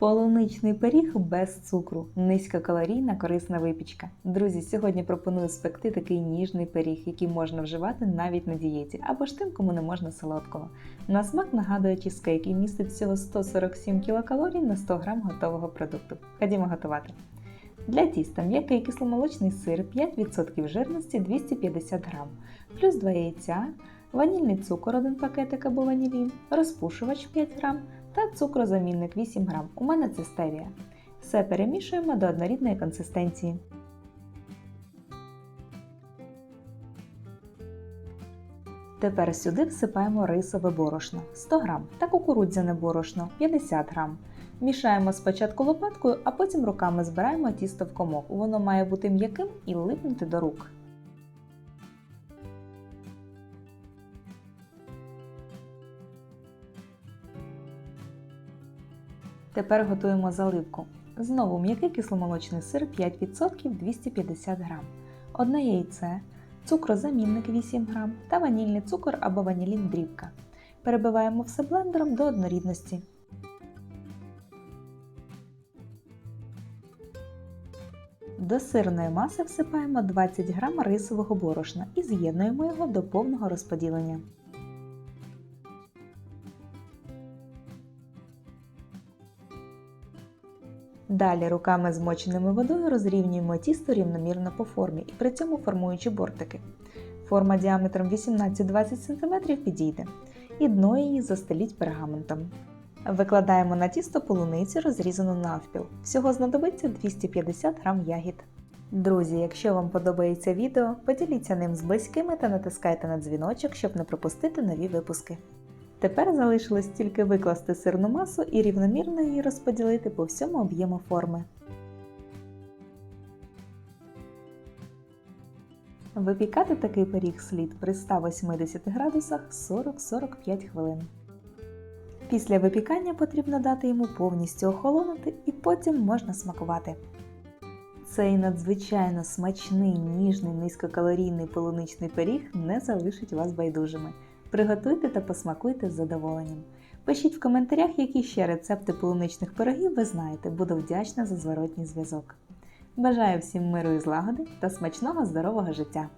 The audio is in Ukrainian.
Полуничний пиріг без цукру, низькокалорійна корисна випічка. Друзі, сьогодні пропоную спекти такий ніжний пиріг, який можна вживати навіть на дієті, або ж тим, кому не можна солодкого. На смак нагадує чізкейк і містить всього 147 кілокалорій на 100 г готового продукту. Ходімо готувати. Для тіста м'який кисломолочний сир 5% жирності 250 г, плюс 2 яйця, ванільний цукор 1 пакетик або ванілін, розпушувач 5 г та цукрозамінник 8 г. У мене це стевія. Все перемішуємо до однорідної консистенції. Тепер сюди всипаємо рисове борошно 100 г та кукурудзяне борошно 50 г. Мішаємо спочатку лопаткою, а потім руками збираємо тісто в комок. Воно має бути м'яким і липнути до рук. Тепер готуємо заливку. Знову м'який кисломолочний сир 5% 250 г, одне яйце, цукрозамінник 8 г та ванільний цукор або ванілін дрібка. Перебиваємо все блендером до однорідності. До сирної маси всипаємо 20 г рисового борошна і з'єднуємо його до повного розподілення. Далі руками змоченими водою розрівнюємо тісто рівномірно по формі і при цьому формуючи бортики. Форма діаметром 18-20 см підійде, і дно її застеліть пергаментом. Викладаємо на тісто полуницю, розрізану навпіл. Всього знадобиться 250 г ягід. Друзі, якщо вам подобається відео, поділіться ним з близькими та натискайте на дзвіночок, щоб не пропустити нові випуски. Тепер залишилось тільки викласти сирну масу і рівномірно її розподілити по всьому об'єму форми. Випікати такий пиріг слід при 180 градусах 40-45 хвилин. Після випікання потрібно дати йому повністю охолонути і потім можна смакувати. Цей надзвичайно смачний, ніжний, низькокалорійний полуничний пиріг не залишить вас байдужими. Приготуйте та посмакуйте з задоволенням. Пишіть в коментарях, які ще рецепти полуничних пирогів ви знаєте, буду вдячна за зворотній зв'язок. Бажаю всім миру і злагоди та смачного здорового життя!